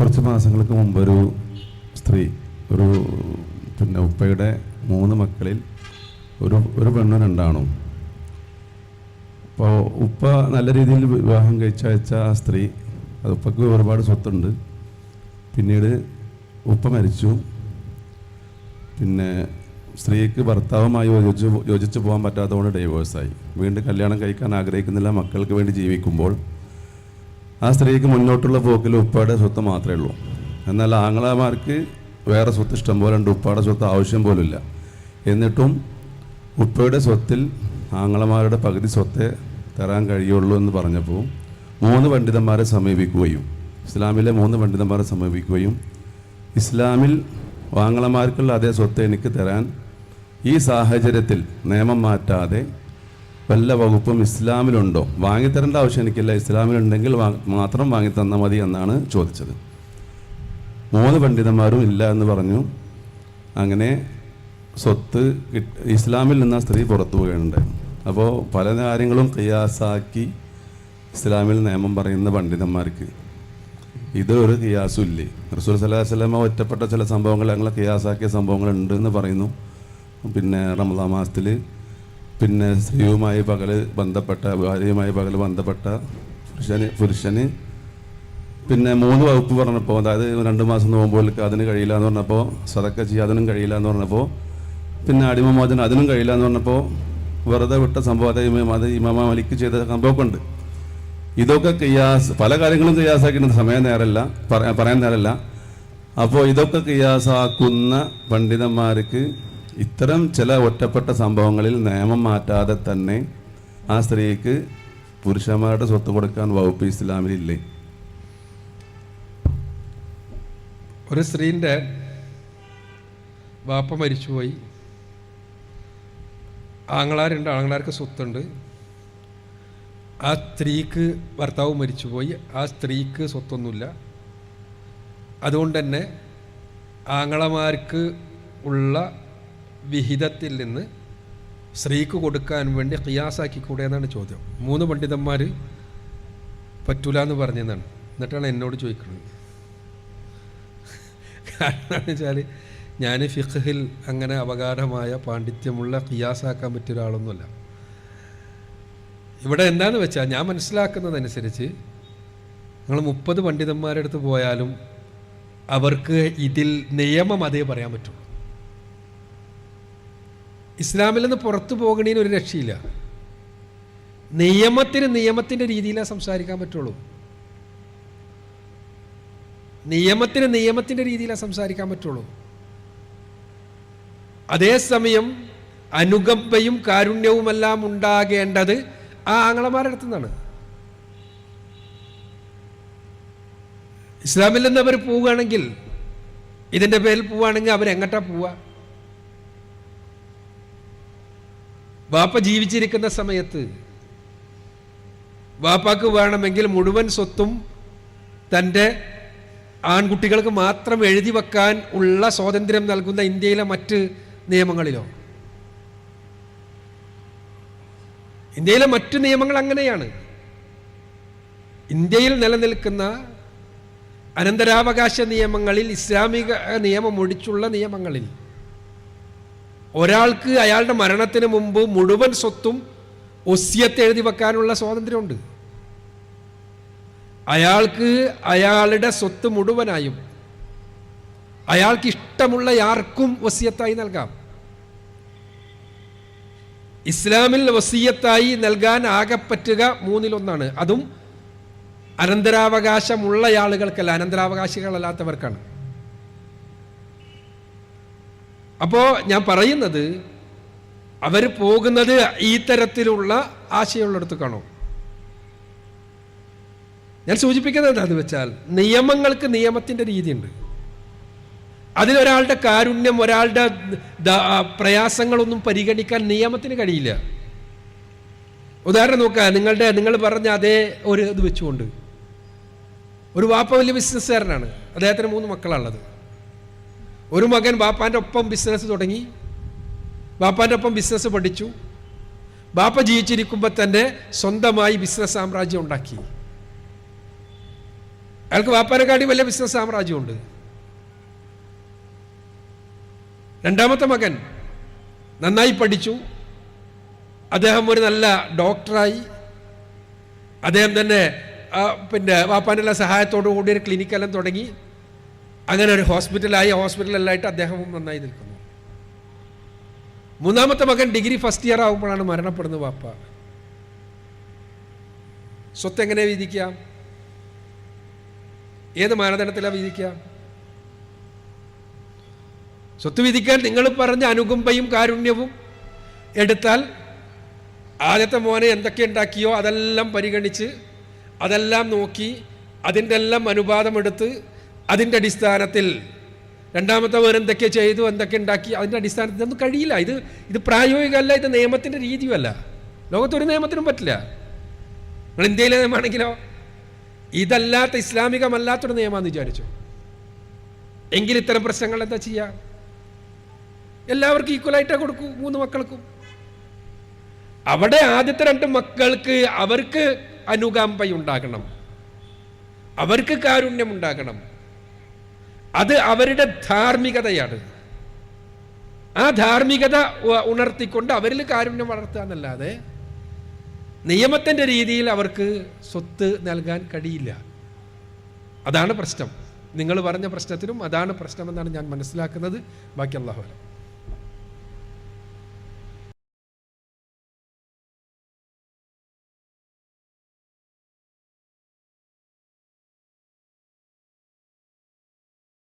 കുറച്ച് മാസങ്ങൾക്ക് മുമ്പ് ഒരു സ്ത്രീ ഒരു പിന്നെ ഉപ്പയുടെ മൂന്ന് മക്കളിൽ ഒരു ഒരു പെണ്ണ് രണ്ടാണും. അപ്പോൾ ഉപ്പ നല്ല രീതിയിൽ വിവാഹം കഴിച്ചയച്ച ആ സ്ത്രീ അത് ഉപ്പക്ക് ഒരുപാട് സ്വത്തുണ്ട്. പിന്നീട് ഉപ്പ മരിച്ചു. പിന്നെ സ്ത്രീക്ക് ഭർത്താവുമായി യോജിച്ച് യോജിച്ച് പോകാൻ പറ്റാത്തതുകൊണ്ട് ഡൈവേഴ്സായി വീണ്ടും കല്യാണം കഴിക്കാൻ ആഗ്രഹിക്കുന്നില്ല. മക്കൾക്ക് വേണ്ടി ജീവിക്കുമ്പോൾ ആ സ്ത്രീക്ക് മുന്നോട്ടുള്ള പോക്കിൽ ഉപ്പയുടെ സ്വത്ത് മാത്രമേ ഉള്ളൂ. എന്നാൽ ആങ്ങളമാർക്ക് വേറെ സ്വത്ത് ഇഷ്ടം പോലെ ഉണ്ട്. ഉപ്പയുടെ സ്വത്ത് ആവശ്യം പോലുമില്ല. എന്നിട്ടും ഉപ്പയുടെ സ്വത്തിൽ ആങ്ങളമാരുടെ പകുതി സ്വത്തെ തരാൻ കഴിയുള്ളൂ എന്ന് പറഞ്ഞപ്പോൾ മൂന്ന് പണ്ഡിതന്മാരെ സമീപിക്കുകയും ഇസ്ലാമിലെ മൂന്ന് പണ്ഡിതന്മാരെ സമീപിക്കുകയും ഇസ്ലാമിൽ ആങ്ങളമാർക്കുള്ള അതേ സ്വത്ത് എനിക്ക് തരാൻ ഈ സാഹചര്യത്തിൽ നിയമം മാറ്റാതെ വല്ല വകുപ്പും ഇസ്ലാമിലുണ്ടോ? വാങ്ങിത്തരേണ്ട ആവശ്യം എനിക്കില്ല. ഇസ്ലാമിലുണ്ടെങ്കിൽ മാത്രം വാങ്ങി തന്നാൽ മതി എന്നാണ് ചോദിച്ചത്. മൂന്ന് പണ്ഡിതന്മാരും ഇല്ല എന്ന് പറഞ്ഞു. അങ്ങനെ സ്വത്ത് ഇസ്ലാമിൽ നിന്ന് ആ സ്ത്രീ പുറത്തു പോവുകയുണ്ട് അപ്പോൾ പല കാര്യങ്ങളും കിയാസാക്കി ഇസ്ലാമിൽ നിയമം പറയുന്ന പണ്ഡിതന്മാർക്ക്. ഇതൊരു കിയാസും ഇല്ലേ? റസൂൽ സല്ലാഹു ഒറ്റപ്പെട്ട ചില സംഭവങ്ങൾ ഞങ്ങൾ കിയാസാക്കിയ സംഭവങ്ങളുണ്ട് എന്ന് പറയുന്നു. പിന്നെ റമദാ മാസത്തിൽ പിന്നെ സ്ത്രീയുമായി പകൽ ബന്ധപ്പെട്ട ഭാര്യയുമായി പകൽ ബന്ധപ്പെട്ട പുരുഷന് പുരുഷന്. പിന്നെ മൂന്ന് വകുപ്പ് പറഞ്ഞപ്പോൾ അതായത് രണ്ട് മാസം നോമ്പോൾ അതിന് കഴിയില്ല എന്ന് പറഞ്ഞപ്പോൾ സതക്ക ചെയ്യുക അതിനും കഴിയില്ല എന്ന് പറഞ്ഞപ്പോൾ പിന്നെ അടിമമോചനം അതിനും കഴിയില്ല എന്ന് പറഞ്ഞപ്പോൾ വെറുതെ വിട്ട സംഭവം അത് അത് ഇമാമ മലിക്ക് ചെയ്ത സംഭവമൊക്കെ ഉണ്ട് ഇതൊക്കെ കിയാസ് പല കാര്യങ്ങളും കിയാസാക്കിയിട്ട് സമയം നേരല്ല പറയാൻ നേരല്ല. അപ്പോൾ ഇതൊക്കെ കിയാസാക്കുന്ന പണ്ഡിതന്മാർക്ക് ഇത്തരം ചില ഒറ്റപ്പെട്ട സംഭവങ്ങളിൽ നിയമം മാറ്റാതെ തന്നെ ആ സ്ത്രീക്ക് പുരുഷന്മാരുടെ സ്വത്ത് കൊടുക്കാൻ വകുപ്പ് ഇസ്ലാമിലില്ലേ ഒരു സ്ത്രീന്റെ വാപ്പ മരിച്ചുപോയി. ആങ്ങളാരുണ്ട് ആങ്ങളാർക്ക് സ്വത്തുണ്ട്. ആ സ്ത്രീക്ക് ഭർത്താവ് മരിച്ചുപോയി. ആ സ്ത്രീക്ക് സ്വത്തൊന്നുമില്ല. അതുകൊണ്ട് തന്നെ ആങ്ങളമാർക്ക് ഉള്ള വിഹിതത്തിൽ നിന്ന് സ്ത്രീക്ക് കൊടുക്കാൻ വേണ്ടി ഖിയാസാക്കിക്കൂടെ എന്നാണ് ചോദ്യം. മൂന്ന് പണ്ഡിതന്മാർ പറ്റൂല എന്ന് പറഞ്ഞതാണ് എന്നിട്ടാണ് എന്നോട് ചോദിക്കുന്നത്. കാരണം എന്ന് വെച്ചാൽ ഞാൻ ഫിഖിൽ അങ്ങനെ അപകാരമായ പാണ്ഡിത്യമുള്ള ഖിയാസാക്കാൻ പറ്റിയ ഒരാളൊന്നുമല്ല. ഇവിടെ എന്താന്ന് വെച്ചാൽ ഞാൻ മനസ്സിലാക്കുന്നതനുസരിച്ച് നിങ്ങൾ മുപ്പത് പണ്ഡിതന്മാരുടെ അടുത്ത് പോയാലും അവർക്ക് ഇതിൽ നിയമം അതേ പറയാൻ പറ്റുള്ളൂ. ഇസ്ലാമിൽ നിന്ന് പുറത്തു പോകണേന് ഒരു രക്ഷയില്ല. നിയമത്തിന് നിയമത്തിന്റെ രീതിയിലേ സംസാരിക്കാൻ പറ്റുള്ളൂ. നിയമത്തിന് നിയമത്തിന്റെ രീതിയിലേ സംസാരിക്കാൻ പറ്റുള്ളൂ. അതേസമയം അനുകമ്പയും കാരുണ്യവുമെല്ലാം ഉണ്ടാകേണ്ടത് ആ ആങ്ങളമാരുടെ അടുത്തു നിന്നാണ്. ഇസ്ലാമിൽ നിന്ന് അവർ പോവുകയാണെങ്കിൽ ഇതിന്റെ പേരിൽ പോവുകയാണെങ്കിൽ അവരെങ്ങട്ടാ പോവുക? വാപ്പ ജീവിച്ചിരിക്കുന്ന സമയത്ത് വാപ്പാക്ക് വേണമെങ്കിൽ മുഴുവൻ സ്വത്തും തന്റെ ആൺകുട്ടികൾക്ക് മാത്രം എഴുതി വെക്കാൻ ഉള്ള സ്വാതന്ത്ര്യം നൽകുന്ന ഇന്ത്യയിലെ മറ്റ് നിയമങ്ങളിലോ? ഇന്ത്യയിലെ മറ്റു നിയമങ്ങൾ അങ്ങനെയാണ്. ഇന്ത്യയിൽ നിലനിൽക്കുന്ന അനന്തരാവകാശ നിയമങ്ങളിൽ ഇസ്ലാമിക നിയമം ഒഴിച്ചുള്ള നിയമങ്ങളിൽ ഒരാൾക്ക് അയാളുടെ മരണത്തിന് മുമ്പ് മുഴുവൻ സ്വത്തും ഒസ്യത്ത് എഴുതി വെക്കാനുള്ള സ്വാതന്ത്ര്യമുണ്ട്. അയാൾക്ക് അയാളുടെ സ്വത്ത് മുഴുവനായും അയാൾക്ക് ഇഷ്ടമുള്ള ആർക്കും വസിയത്തായി നൽകാം. ഇസ്ലാമിൽ വസീയത്തായി നൽകാൻ ആകെ പറ്റുക മൂന്നിലൊന്നാണ്. അതും അനന്തരാവകാശമുള്ള ആളുകൾക്കല്ല അനന്തരാവകാശികളല്ലാത്തവർക്കാണ്. അപ്പോൾ ഞാൻ പറയുന്നത് അവർ പോകുന്നത് ഈ തരത്തിലുള്ള ആശയമുള്ളിടത്തേക്കാണോ ഞാൻ സൂചിപ്പിക്കുന്നത് എന്താണെന്ന് വെച്ചാൽ നിയമങ്ങൾക്ക് നിയമത്തിന്റെ രീതിയുണ്ട്. അതിലൊരാളുടെ കാരുണ്യം ഒരാളുടെ പ്രയാസങ്ങളൊന്നും പരിഗണിക്കാൻ നിയമത്തിന് കഴിയില്ല. ഉദാഹരണം നോക്കുക നിങ്ങളുടെ നിങ്ങൾ പറഞ്ഞ അതേ ഒരു ഇത് വെച്ചുകൊണ്ട്. ഒരു വാപ്പ വലിയ ബിസിനസ്സുകാരനാണ് അദ്ദേഹത്തിന് മൂന്ന് മക്കളാണുള്ളത് ഒരു മകൻ ബാപ്പാന്റെ ഒപ്പം ബിസിനസ് തുടങ്ങി. ബാപ്പാന്റെ ഒപ്പം ബിസിനസ് പഠിച്ചു. ബാപ്പ ജീവിച്ചിരിക്കുമ്പോൾ തന്നെ സ്വന്തമായി ബിസിനസ് സാമ്രാജ്യം ഉണ്ടാക്കി. അയാൾക്ക് വാപ്പാനെക്കാട്ടി വലിയ ബിസിനസ് സാമ്രാജ്യമുണ്ട്. രണ്ടാമത്തെ മകൻ നന്നായി പഠിച്ചു. അദ്ദേഹം ഒരു നല്ല ഡോക്ടറായി അദ്ദേഹം തന്നെ പിന്നെ വാപ്പാനുള്ള സഹായത്തോടു കൂടി ഒരു ക്ലിനിക്കെല്ലാം തുടങ്ങി. അങ്ങനെ ഒരു ഹോസ്പിറ്റലായി ഹോസ്പിറ്റലല്ലായിട്ട് അദ്ദേഹവും നന്നായി നിൽക്കുന്നു. മൂന്നാമത്തെ മകൻ ഡിഗ്രി ഫസ്റ്റ് ഇയർ ആകുമ്പോഴാണ് മരണപ്പെടുന്നത് വാപ്പ സ്വത്ത് എങ്ങനെ വിധിക്കാം ഏത് മാനദണ്ഡത്തിലാണ് വിധിക്കാം സ്വത്ത് വിധിക്കാൻ നിങ്ങൾ പറഞ്ഞ അനുകമ്പയും കാരുണ്യവും എടുത്താൽ ആദ്യത്തെ മോനെ എന്തൊക്കെ ഉണ്ടാക്കിയോ അതെല്ലാം പരിഗണിച്ച് അതെല്ലാം നോക്കി അതിന്റെ എല്ലാം അനുപാതം എടുത്ത് അതിന്റെ അടിസ്ഥാനത്തിൽ രണ്ടാമത്തെ പേർ എന്തൊക്കെ ചെയ്തു എന്തൊക്കെ ഉണ്ടാക്കി അതിന്റെ അടിസ്ഥാനത്തിൽ ഇതൊന്നും കഴിയില്ല. ഇത് ഇത് പ്രായോഗികമല്ല ഇത് നിയമത്തിന്റെ രീതിയുമല്ല. ലോകത്തൊരു നിയമത്തിനും പറ്റില്ല. നിങ്ങൾ ഇന്ത്യയിലെ നിയമമാണെങ്കിലോ ഇതല്ലാത്ത ഇസ്ലാമികമല്ലാത്തൊരു നിയമമാണെന്ന് വിചാരിച്ചു? എങ്കിൽ ഇത്തരം പ്രശ്നങ്ങൾ എന്താ ചെയ്യുക എല്ലാവർക്കും ഈക്വലായിട്ടേ കൊടുക്കൂ മൂന്ന് മക്കൾക്കും. അവിടെ ആദ്യത്തെ രണ്ട് മക്കൾക്ക് അവർക്ക് അനുകമ്പയുണ്ടാകണം. അവർക്ക് കാരുണ്യം ഉണ്ടാകണം അത് അവരുടെ ധാർമ്മികതയാണ്. ആ ധാർമ്മികത ഉണർത്തിക്കൊണ്ട് അവരിൽ കാരുണ്യം വളർത്തുക എന്നല്ലാതെ നിയമത്തിന്റെ രീതിയിൽ അവർക്ക് സ്വത്ത് നൽകാൻ കഴിയില്ല. അതാണ് പ്രശ്നം. നിങ്ങൾ പറഞ്ഞ പ്രശ്നത്തിനും അതാണ് പ്രശ്നമെന്നാണ് ഞാൻ മനസ്സിലാക്കുന്നത്. ബാക്കി അള്ളാഹു